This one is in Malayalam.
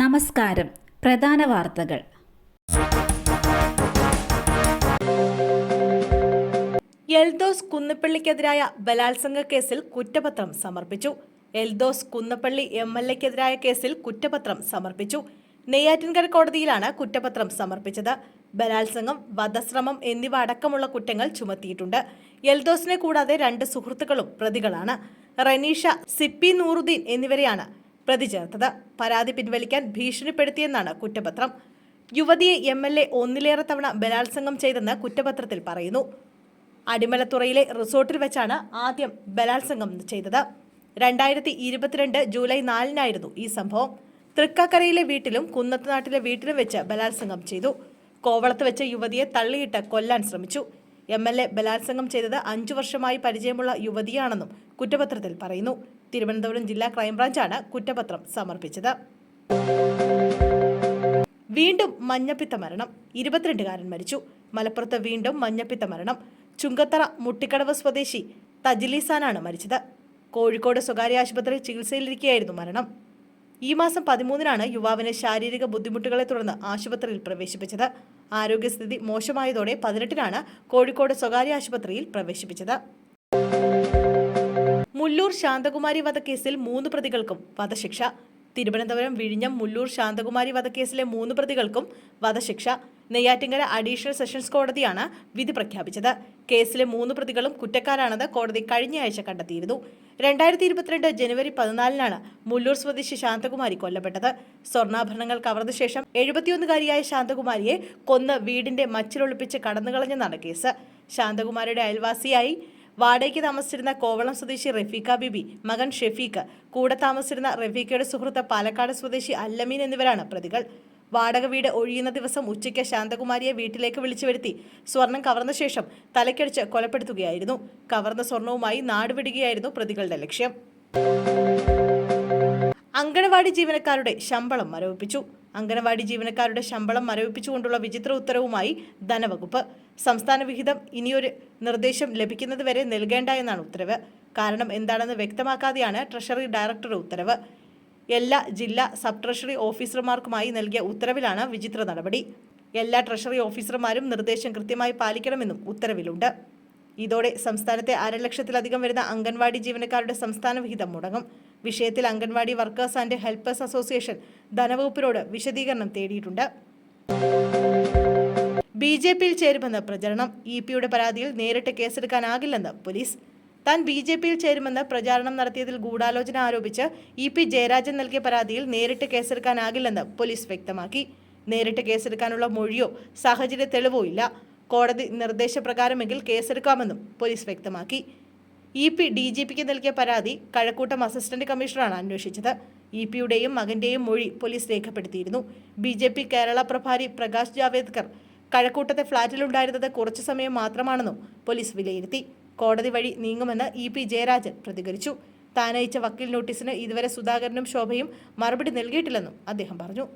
നമസ്കാരം. പ്രധാന വാർത്തകൾ. എൽദോസ് കുന്നപ്പള്ളിക്കെതിരായ ബലാത്സംഗ കേസിൽ കുറ്റപത്രം സമർപ്പിച്ചു. എൽദോസ് കുന്നപ്പള്ളി എം എൽ എക്കെതിരായ കേസിൽ കുറ്റപത്രം സമർപ്പിച്ചു. നെയ്യാറ്റിൻകര കോടതിയിലാണ് കുറ്റപത്രം സമർപ്പിച്ചത്. ബലാത്സംഗം വധശ്രമം എന്നിവ അടക്കമുള്ള കുറ്റങ്ങൾ ചുമത്തിയിട്ടുണ്ട്. എൽദോസിനെ കൂടാതെ രണ്ട് സുഹൃത്തുക്കളും പ്രതികളാണ്. റനീഷ സിപ്പി നൂറുദ്ദീൻ എന്നിവരെയാണ് പ്രതി ചേർത്തത് പരാതി പിൻവലിക്കാൻ ഭീഷണിപ്പെടുത്തിയെന്നാണ് കുറ്റപത്രം. യുവതിയെ എം എൽ എ ഒന്നിലേറെ തവണ ബലാത്സംഗം ചെയ്തെന്ന് കുറ്റപത്രത്തിൽ പറയുന്നു. അടിമലത്തുറയിലെ റിസോർട്ടിൽ വെച്ചാണ് ആദ്യം ബലാത്സംഗം ചെയ്തത്. രണ്ടായിരത്തി ഇരുപത്തിരണ്ട് ജൂലൈ നാലിനായിരുന്നു ഈ സംഭവം. തൃക്കാക്കരയിലെ വീട്ടിലും കുന്നത്തുനാട്ടിലെ വീട്ടിലും വെച്ച് ബലാത്സംഗം ചെയ്തു. കോവളത്ത് വെച്ച യുവതിയെ തള്ളിയിട്ട് കൊല്ലാൻ ശ്രമിച്ചു. എം എൽ എ ബലാത്സംഗം ചെയ്തത് അഞ്ചു വർഷമായി പരിചയമുള്ള യുവതിയാണെന്നും കുറ്റപത്രത്തിൽ പറയുന്നു. തിരുവനന്തപുരം ജില്ലാ ക്രൈംബ്രാഞ്ചാണ് കുറ്റപത്രം സമർപ്പിച്ചത്. വീണ്ടും മഞ്ഞപ്പിത്ത മരണം. ഇരുപത്തിരണ്ടുകാരൻ മരിച്ചു. മലപ്പുറത്ത് വീണ്ടും മഞ്ഞപ്പിത്ത മരണം. ചുങ്കത്തറ മുട്ടിക്കടവ് സ്വദേശി തജിലിസാനാണ് മരിച്ചത്. കോഴിക്കോട് സ്വകാര്യ ആശുപത്രിയിൽ ചികിത്സയിലിരിക്കെയായിരുന്നു മരണം. ഈ മാസം പതിമൂന്നിനാണ് യുവാവിനെ ശാരീരിക ബുദ്ധിമുട്ടുകളെ തുടർന്ന് ആശുപത്രിയിൽ പ്രവേശിപ്പിച്ചത്. ആരോഗ്യസ്ഥിതി മോശമായതോടെ പതിനെട്ടിനാണ് കോഴിക്കോട് സ്വകാര്യ ആശുപത്രിയിൽ പ്രവേശിപ്പിച്ചത്. മുല്ലൂർ ശാന്തകുമാരി വധക്കേസിൽ മൂന്ന് പ്രതികൾക്കും വധശിക്ഷ. തിരുവനന്തപുരം വിഴിഞ്ഞം മുല്ലൂർ ശാന്തകുമാരി വധക്കേസിലെ മൂന്ന് പ്രതികൾക്കും വധശിക്ഷ. നെയ്യാറ്റിങ്കര അഡീഷണൽ സെഷൻസ് കോടതിയാണ് വിധി പ്രഖ്യാപിച്ചത്. കേസിലെ മൂന്ന് പ്രതികളും കുറ്റക്കാരാണെന്ന് കോടതി കഴിഞ്ഞയാഴ്ച കണ്ടെത്തിയിരുന്നു. രണ്ടായിരത്തി ഇരുപത്തിരണ്ട് ജനുവരി പതിനാലിനാണ് മുല്ലൂർ സ്വദേശി ശാന്തകുമാരി കൊല്ലപ്പെട്ടത്. സ്വർണാഭരണങ്ങൾ കവർന്ന ശേഷം എഴുപത്തിയൊന്നുകാരിയായ ശാന്തകുമാരിയെ കൊന്ന് വീടിന്റെ മച്ചിലൊളിപ്പിച്ച് കടന്നുകളഞ്ഞെന്നാണ് കേസ്. ശാന്തകുമാരിയുടെ അയൽവാസിയായി വാടകയ്ക്ക് താമസിച്ചിരുന്ന കോവളം സ്വദേശി റഫീഖ ബിബി മകൻ ഷെഫീഖ് കൂടെ താമസിച്ചിരുന്ന റഫീഖയുടെ സുഹൃത്ത് പാലക്കാട് സ്വദേശി അല്ലമീൻ എന്നിവരാണ് പ്രതികൾ. വാടക വീട് ഒഴിയുന്ന ദിവസം ഉച്ചയ്ക്ക് ശാന്തകുമാരിയെ വീട്ടിലേക്ക് വിളിച്ചു വരുത്തി സ്വർണം കവർന്ന ശേഷം തലക്കടിച്ച് കൊലപ്പെടുത്തുകയായിരുന്നു. കവർന്ന സ്വർണവുമായി നാടുവിടുകയായിരുന്നു പ്രതികളുടെ ലക്ഷ്യം. അങ്കണവാടി ജീവനക്കാരുടെ ശമ്പളം മരവിപ്പിച്ചു. അങ്കണവാടി ജീവനക്കാരുടെ ശമ്പളം മരവിപ്പിച്ചുകൊണ്ടുള്ള വിചിത്ര ഉത്തരവുമായി ധനവകുപ്പ്. സംസ്ഥാന വിഹിതം ഇനിയൊരു നിർദ്ദേശം ലഭിക്കുന്നതുവരെ നൽകേണ്ട എന്നാണ് ഉത്തരവ്. കാരണം എന്താണെന്ന് വ്യക്തമാക്കാതെയാണ് ട്രഷറി ഡയറക്ടർ ഉത്തരവ്. എല്ലാ ജില്ലാ സബ് ട്രഷറി ഓഫീസർമാർക്കുമായി നൽകിയ ഉത്തരവിലാണ് വിചിത്ര നടപടി. എല്ലാ ട്രഷറി ഓഫീസർമാരും നിർദ്ദേശം കൃത്യമായി പാലിക്കണമെന്നും ഉത്തരവിലുണ്ട്. ഇതോടെ സംസ്ഥാനത്തെ അരലക്ഷത്തിലധികം വരുന്ന അംഗൻവാടി ജീവനക്കാരുടെ സംസ്ഥാന വിഹിതം മുടങ്ങും. വിഷയത്തിൽ anganwadi workers and helpers association ധനവകുപ്പിനോട് വിശദീകരണം തേടിയിട്ടുണ്ട്. ബി ജെ പിയിൽ ചേരുമെന്ന് പ്രചരണം ഇ പിയുടെ പരാതിയിൽ നേരിട്ട് കേസെടുക്കാനാകില്ലെന്ന് പോലീസ്. താൻ ബി ജെ പിയിൽ ചേരുമെന്ന് പ്രചാരണം നടത്തിയതിൽ ഗൂഢാലോചന ആരോപിച്ച് ഇ പി ജയരാജൻ നൽകിയ പരാതിയിൽ നേരിട്ട് കേസെടുക്കാനാകില്ലെന്ന് പോലീസ് വ്യക്തമാക്കി. നേരിട്ട് കേസെടുക്കാനുള്ള മൊഴിയോ സാഹചര്യ തെളിവോ ഇല്ല. കോടതി നിർദ്ദേശപ്രകാരമെങ്കിൽ കേസെടുക്കാമെന്നും പോലീസ് വ്യക്തമാക്കി. ഇ പി ഡി ജി പിക്ക് നൽകിയ പരാതി കഴക്കൂട്ടം അസിസ്റ്റന്റ് കമ്മീഷണറാണ് അന്വേഷിച്ചത്. ഇ പിയുടെയും മകന്റെയും മൊഴി പോലീസ് രേഖപ്പെടുത്തിയിരുന്നു. B J P Kerala prabhari Prakash Javadekar കഴക്കൂട്ടത്തെ ഫ്ളാറ്റിലുണ്ടായിരുന്നത് കുറച്ചു സമയം മാത്രമാണെന്നും പോലീസ് വിലയിരുത്തി. കോടതി വഴി നീങ്ങുമെന്ന് ഇ പി ജയരാജൻ പ്രതികരിച്ചു. താനയച്ച വക്കീൽ നോട്ടീസിന് ഇതുവരെ സുധാകരനും ശോഭയും മറുപടി നൽകിയിട്ടില്ലെന്നും അദ്ദേഹം പറഞ്ഞു.